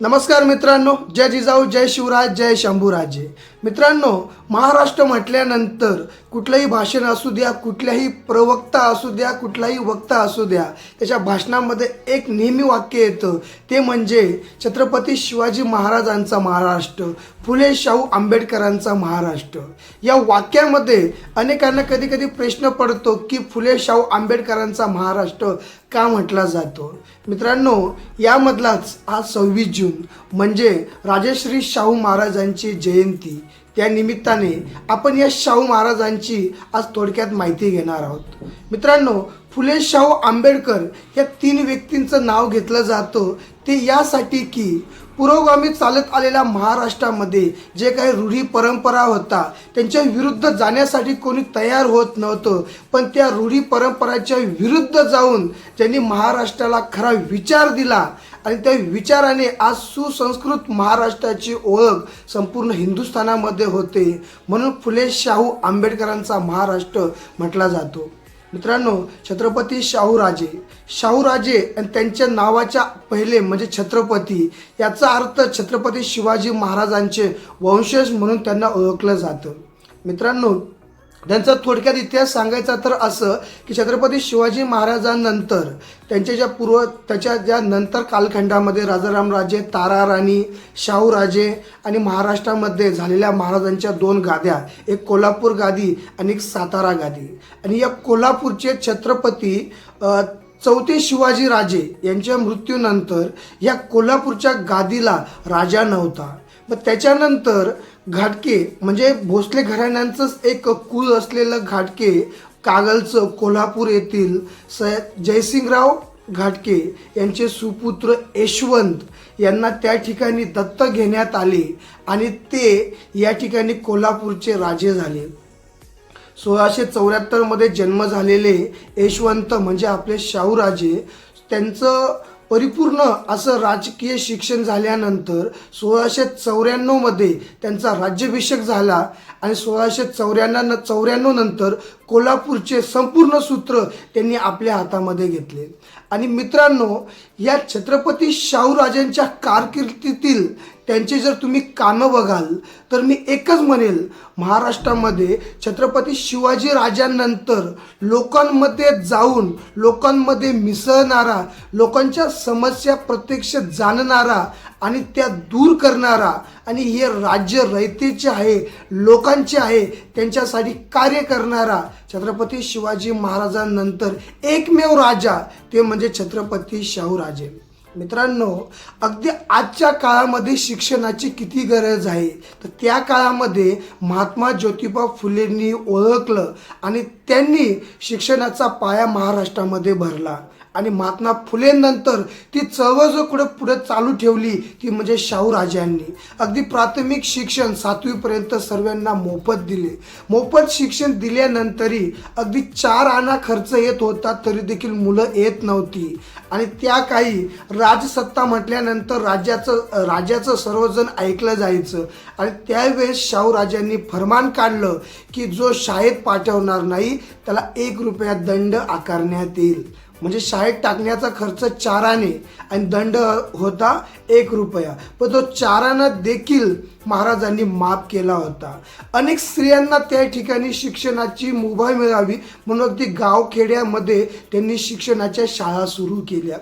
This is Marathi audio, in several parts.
नमस्कार मित्रांनो जय जिजाऊ जय शिवराज जय शंभूराजे. मित्रांनो महाराष्ट्र म्हटल्यानंतर कुठलंही भाषण असू द्या कुठल्याही प्रवक्ता असू द्या कुठलाही वक्ता असू द्या त्याच्या भाषणामध्ये एक नेहमी वाक्य येतं. ते म्हणजे छत्रपती शिवाजी महाराजांचा महाराष्ट्र फुले शाहू आंबेडकरांचा महाराष्ट्र. या वाक्यामध्ये अनेकांना कधी कधी प्रश्न पडतो की फुले शाहू आंबेडकरांचा महाराष्ट्र का म्हटला जातो? मित्रांनो यामधलाच हा सव्वीस जून म्हणजे राजश्री शाहू महाराजांची जयंती. त्या निमित्ताने आपण या शाहू महाराजांची आज थोडक्यात माहिती घेणार आहोत. मित्रांनो फुले शाहू आंबेडकर या तीन व्यक्तींचं नाव घेतलं जातं ते यासाठी की पुरोगामी चालत आलेल्या महाराष्ट्रामध्ये जे काही रूढी परंपरा होता त्यांच्या विरुद्ध जाण्यासाठी कोणी तयार होत नव्हतं पण त्या रूढी परंपराच्या विरुद्ध जाऊन त्यांनी महाराष्ट्राला खरा विचार दिला आणि त्या विचाराने आज सुसंस्कृत महाराष्ट्राची ओळख संपूर्ण हिंदुस्थानामध्ये होते. म्हणून फुले शाहू आंबेडकरांचा महाराष्ट्र म्हटला जातो. मित्रांनो छत्रपती शाहूराजे. शाहूराजे आणि त्यांच्या नावाच्या पहिले म्हणजे छत्रपती याचा अर्थ छत्रपती शिवाजी महाराजांचे वंशज म्हणून त्यांना ओळखलं जातं. मित्रांनो त्यांचा थोडक्यात इतिहास सांगायचा तर असं की छत्रपती शिवाजी महाराजांनंतर त्यांच्या ज्या पूर्व त्याच्या ज्या नंतर कालखंडामध्ये राजाराम राजे तारा राणी शाहूराजे आणि महाराष्ट्रामध्ये झालेल्या महाराजांच्या दोन गाद्या एक कोल्हापूर गादी आणि एक सातारा गादी. आणि या कोल्हापूरचे छत्रपती चौथे शिवाजी राजे यांच्या मृत्यूनंतर या कोल्हापूरच्या गादीला राजा नव्हता. मग त्याच्यानंतर घाटके म्हणजे भोसले घराण्यांचंच एक कुल असलेलं घाटके कागलचं कोल्हापूर येथील स जयसिंगराव घाटके यांचे सुपुत्र यशवंत यांना त्या ठिकाणी दत्त घेण्यात आले आणि ते या ठिकाणी कोल्हापूरचे राजे झाले. सोळाशे चौऱ्याहत्तरमध्ये जन्म झालेले यशवंत म्हणजे आपले शाहूराजे त्यांचं परिपूर्ण असं राजकीय शिक्षण झाल्यानंतर सोळाशे चौऱ्याण्णवमध्ये त्यांचा राज्याभिषेक झाला आणि सोळाशे चौऱ्याण्णव चौऱ्याण्णव नंतर कोल्हापूरचे संपूर्ण सूत्र त्यांनी आपल्या हातामध्ये घेतले. आणि मित्रांनो या छत्रपती शाहूराजांच्या कारकिर्दीतील त्यांचे जर तुम्ही कामं बघाल तर मी एकच म्हणेल महाराष्ट्रामध्ये छत्रपती शिवाजी राजांनंतर लोकांमध्ये जाऊन लोकांमध्ये मिसळणारा लोकांच्या समस्या प्रत्यक्ष जाणणारा आणि त्या दूर करणारा आणि हे राज्य रयतेचे आहे लोकांचे आहे त्यांच्यासाठी कार्य करणारा छत्रपती शिवाजी महाराजांनंतर एकमेव राजा ते म्हणजे छत्रपती शाहूराजे मित्रांनो अगदी आजच्या काळामध्ये शिक्षणाची किती गरज आहे? तर त्या काळामध्ये महात्मा ज्योतिबा फुलेंनी ओळखलं आणि त्यांनी शिक्षणाचा पाया महाराष्ट्रामध्ये भरला. आणि महात्मा फुलेंनंतर ती चळवळ जो कुठे पुढे चालू ठेवली ती म्हणजे शाहूराजांनी अगदी प्राथमिक शिक्षण सातवीपर्यंत सर्वांना मोफत दिले. मोफत शिक्षण दिल्यानंतरही अगदी चार आणा खर्च येत होता तरी देखील मुलं येत नव्हती. आणि त्या काही राजसत्ता म्हटल्यानंतर राज्याचं राजाचं सर्वजण ऐकलं जायचं. आणि त्यावेळेस शाहूराजांनी फरमान काढलं की जो शाळेत पाठवणार नाही त्याला एक रुपया दंड आकारण्यात येईल. म्हणजे शाळेत टाकण्याचा खर्च चाराने आणि दंड होता एक रुपया. पण तो चारानं देखील महाराजांनी माफ केला होता. अनेक स्त्रियांना त्या ठिकाणी शिक्षणाची मुभा मिळावी म्हणून अगदी गावखेड्यामध्ये त्यांनी शिक्षणाच्या शाळा सुरू केल्या.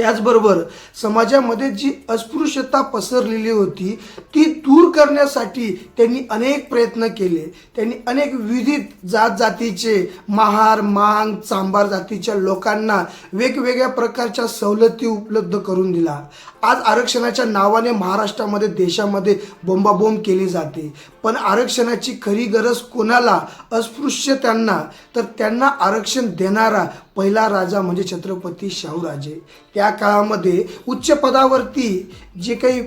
त्याचबरोबर समाजामध्ये जी अस्पृश्यता पसरलेली होती ती दूर करण्यासाठी त्यांनी अनेक प्रयत्न केले. त्यांनी अनेक विविध जात जातीचे महार मांग चांभार जातीच्या लोकांना वेगवेगळ्या प्रकारच्या सवलती उपलब्ध करून दिला. आज आरक्षणाच्या नावाने महाराष्ट्रामध्ये देशामध्ये बोंबाबोंब केली जाते. पण आरक्षणाची खरी गरज कोणाला? अस्पृश्य त्यांना तर त्यांना आरक्षण देणारा पहिला राजा म्हणजे छत्रपती शाहूराजे. त्या काळामध्ये उच्च पदावरती जे काही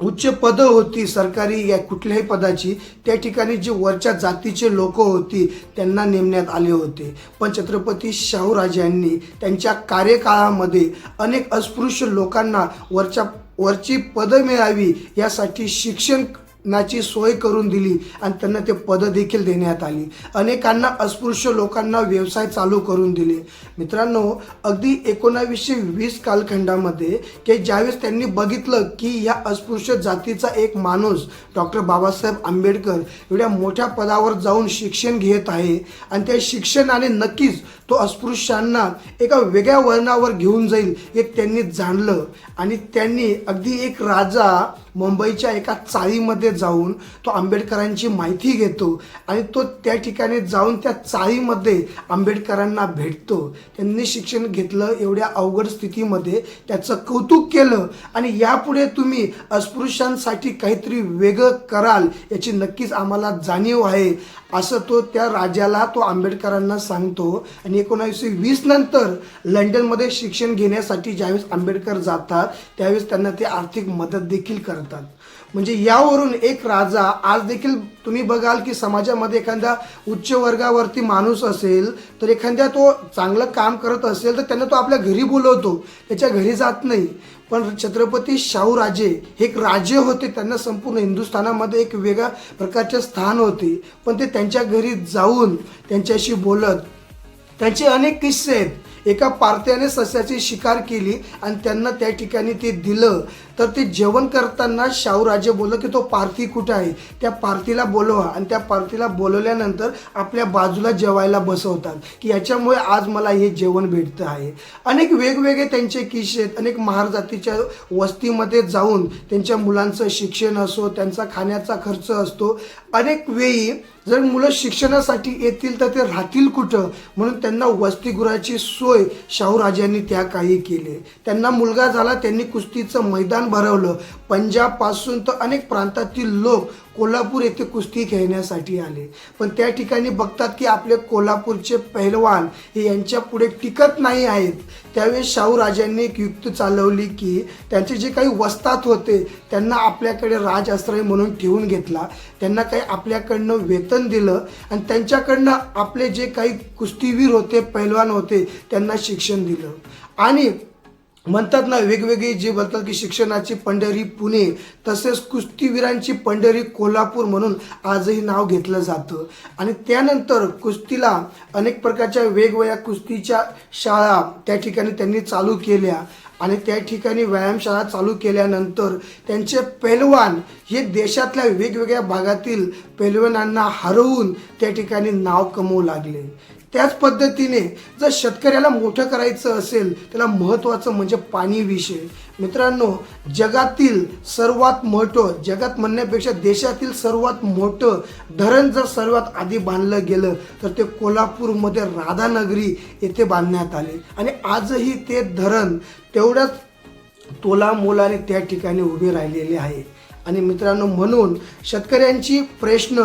उच्च पदं होती सरकारी या कुठल्याही पदाची त्या ठिकाणी जे वरच्या जातीचे लोक होती त्यांना नेमण्यात आले होते. पण छत्रपती शाहूराजांनी त्यांच्या कार्यकाळामध्ये अनेक अस्पृश्य लोकांना वरच्या वरची पदं मिळावी यासाठी शिक्षण नाची सोय करून दिली आणि त्यांना ते पदं देखील देण्यात आली. अनेकांना अस्पृश्य लोकांना व्यवसाय चालू करून दिले. मित्रांनो अगदी एकोणावीसशे वीस कालखंडामध्ये की ज्यावेळेस त्यांनी बघितलं की या अस्पृश्य जातीचा एक माणूस डॉक्टर बाबासाहेब आंबेडकर एवढ्या मोठ्या पदावर जाऊन शिक्षण घेत आहे आणि त्या शिक्षणाने नक्कीच तो अस्पृश्यांना एका वेगळ्या वर्णावर घेऊन जाईल हे त्यांनी जाणलं. आणि त्यांनी अगदी एक राजा मुंबईच्या एका चाळीमध्ये जाऊन तो आंबेडकरांची माहिती घेतो आणि तो त्या ठिकाणी जाऊन त्या चाळीमध्ये आंबेडकरांना भेटतो. त्यांनी शिक्षण घेतलं एवढ्या अवघड स्थितीमध्ये त्याचं कौतुक केलं आणि यापुढे तुम्ही अस्पृश्यांसाठी काहीतरी वेगळं कराल याची नक्कीच आम्हाला जाणीव आहे असं तो त्या राजाला तो आंबेडकरांना सांगतो. आणि एकोणावीसशे वीस नंतर लंडनमध्ये शिक्षण घेण्यासाठी ज्यावेळेस आंबेडकर जातात त्यावेळेस त्यांना ते आर्थिक मदत देखील करतात. म्हणजे यावरून एक राजा आज देखील तुम्ही बघाल की समाजामध्ये एखादा उच्च वर्गावरती माणूस असेल तर एखाद्या तो चांगलं काम करत असेल तर त्यांना तो आपल्या घरी बोलवतो. त्याच्या घरी जात नाही. पण छत्रपती शाहूराजे हे एक राजे होते. त्यांना संपूर्ण हिंदुस्थानामध्ये एक वेगळ्या प्रकारचे स्थान होते. पण ते त्यांच्या घरी जाऊन त्यांच्याशी बोलत त्यांचे अनेक किस्से आहेत. एका पार्थ्याने सस्याची शिकार केली आणि त्यांना त्या ठिकाणी ते दिलं. तर ते जेवण करताना शाहूराजे बोललं की तो पार्थी कुठे आहे? त्या पार्थीला बोलवा. आणि त्या पार्थीला बोलवल्यानंतर आपल्या बाजूला जेवायला बसवतात. की याच्यामुळे आज मला हे जेवण भेटतं आहे. अनेक वेगवेगळे त्यांचे किस्से आहेत. अनेक महार जातीच्या वस्तीमध्ये जाऊन त्यांच्या मुलांचं शिक्षण असो त्यांचा खाण्याचा खर्च असतो. अनेक वेळी जर मुलं शिक्षणासाठी येतील तर ते राहतील कुठं? म्हणून त्यांना वसतिगृहाची सोय शाहूराजांनी त्या काही केली. त्यांना मुलगा झाला त्यांनी कुस्तीचं मैदान भरवलं. पंजाबपासून तर अनेक प्रांतातील लोक कोल्हापूर येथे कुस्ती खेळण्यासाठी आले. पण त्या ठिकाणी बघतात की आपले कोल्हापूरचे पहिलवान हे यांच्या पुढे टिकत नाही आहेत. त्यावेळेस शाहूराजांनी एक युक्त चालवली की त्यांचे जे काही वस्तात होते त्यांना आपल्याकडे राजआश्रय म्हणून ठेवून घेतला. त्यांना काही आपल्याकडनं वेतन दिलं आणि त्यांच्याकडनं आपले जे काही कुस्तीवीर होते पैलवान होते त्यांना शिक्षण दिलं. आणि म्हणतात ना वेगवेगळी जे बोलतात की शिक्षणाची पंढरी पुणे तसेच कुस्तीवीरांची पंढरी कोल्हापूर म्हणून आजही नाव घेतलं जातं. आणि त्यानंतर कुस्तीला अनेक प्रकारच्या वेगवेगळ्या कुस्तीच्या शाळा त्या ठिकाणी त्यांनी चालू केल्या. आणि त्या ठिकाणी व्यायामशाळा चालू केल्यानंतर त्यांचे पैलवान हे देशातल्या वेगवेगळ्या भागातील पैलवानांना हरवून त्या ठिकाणी नाव कमवू लागले. त्याच पद्धतीने जर शेतकऱ्याला मोठं करायचं असेल त्याला महत्त्वाचं म्हणजे पाणी विषय. मित्रांनो जगातील सर्वात मोठं जगात म्हणण्यापेक्षा देशातील सर्वात मोठं धरण जर सर्वात आधी बांधलं गेलं तर ते कोल्हापूरमध्ये राधानगरी येथे बांधण्यात आले. आणि आजही ते धरण तेवढ्याच तोला मोलाने त्या ठिकाणी उभे राहिलेले आहे. आणि मित्रांनो म्हणून शेतकऱ्यांची प्रश्न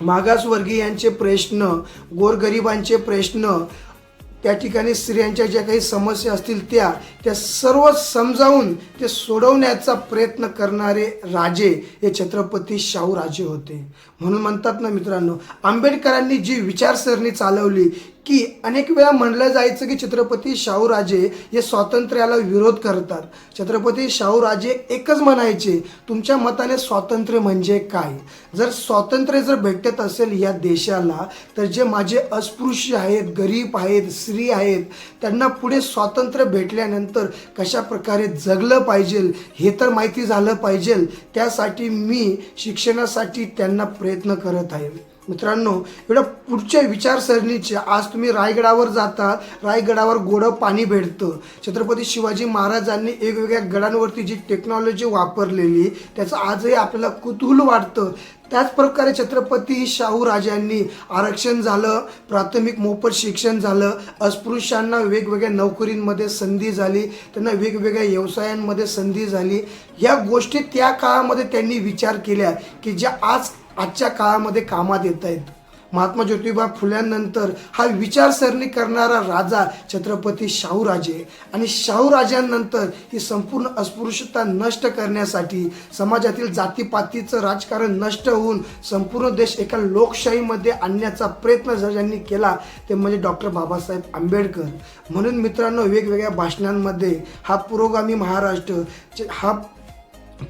मागासवर्गीयांचे प्रश्न गोरगरिबांचे प्रश्न त्या ठिकाणी स्त्रियांच्या ज्या काही समस्या असतील त्या त्या सर्व समजावून ते सोडवण्याचा प्रयत्न करणारे राजे हे छत्रपती शाहूराजे होते. म्हणून म्हणतात ना मित्रांनो आंबेडकरांनी जी विचारसरणी चालवली की अनेक वेळा म्हणलं जायचं की छत्रपती शाहूराजे हे स्वातंत्र्याला विरोध करतात. छत्रपती शाहूराजे एकच म्हणायचे तुमच्या मताने स्वातंत्र्य म्हणजे काय? जर स्वातंत्र्य जर भेटत असेल या देशाला तर जे माझे अस्पृश्य आहेत गरीब आहेत स्त्री आहेत त्यांना पुढे स्वातंत्र्य भेटल्यानंतर कशा प्रकारे जगलं पाहिजे हे तर माहिती झालं पाहिजे. त्यासाठी मी शिक्षणासाठी त्यांना प्रयत्न करत आहे. मित्रांनो एवढ्या पुढच्या विचारसरणीचे आज तुम्ही रायगडावर जाता रायगडावर गोडं पाणी भेटतं. छत्रपती शिवाजी महाराजांनी वेगवेगळ्या गडांवरती जी टेक्नॉलॉजी वापरलेली त्याचं आजही आपल्याला कुतूहल वाटतं. त्याच प्रकारे छत्रपती शाहू राजांनी आरक्षण झालं प्राथमिक मोफत शिक्षण झालं अस्पृश्यांना वेगवेगळ्या नोकरींमध्ये संधी झाली त्यांना वेगवेगळ्या व्यवसायांमध्ये संधी झाली. या गोष्टी त्या काळामध्ये त्यांनी विचार केल्या की ज्या आज आजच्या काळामध्ये कामात येत आहेत. महात्मा ज्योतिबा फुल्यांनंतर हा विचारसरणी करणारा राजा छत्रपती शाहूराजे आणि शाहूराजांनंतर ही संपूर्ण अस्पृश्यता नष्ट करण्यासाठी समाजातील जातीपातीचं राजकारण नष्ट होऊन संपूर्ण देश एका लोकशाहीमध्ये आणण्याचा प्रयत्न जर ज्यांनी केला ते म्हणजे डॉक्टर बाबासाहेब आंबेडकर. म्हणून मित्रांनो वेगवेगळ्या भाषणांमध्ये हा पुरोगामी महाराष्ट्र हा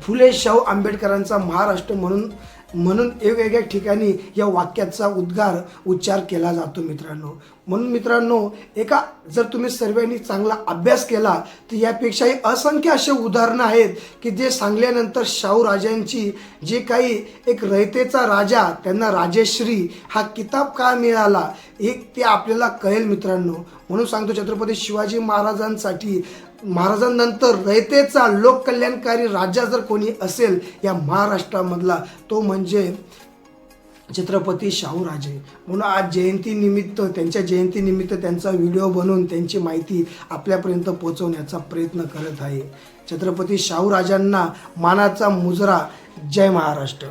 फुले शाहू आंबेडकरांचा महाराष्ट्र म्हणून म्हणून वेगवेगळ्या ठिकाणी या वाक्याचा उद्गार उच्चार केला जातो मित्रांनो. म्हणून मित्रांनो एका जर तुम्ही सर्वांनी चांगला अभ्यास केला तर यापेक्षाही असंख्य असे उदाहरणं आहेत की जे सांगल्यानंतर शाहू राजांची जे काही एक रयतेचा राजा त्यांना राजेश्री हा किताब का मिळाला एक ते आपल्याला कळेल मित्रांनो. म्हणून सांगतो छत्रपती शिवाजी महाराजांसाठी महाराजांनंतर रयतेचा लोककल्याणकारी राजा जर कोणी असेल या महाराष्ट्रामधला तो म्हणजे छत्रपती शाहूराजे. म्हणून आज जयंतीनिमित्त त्यांच्या जयंतीनिमित्त त्यांचा व्हिडिओ बनवून त्यांची माहिती आपल्यापर्यंत पोहोचवण्याचा प्रयत्न करत आहे. छत्रपती शाहूराजांना मानाचा मुजरा. जय महाराष्ट्र.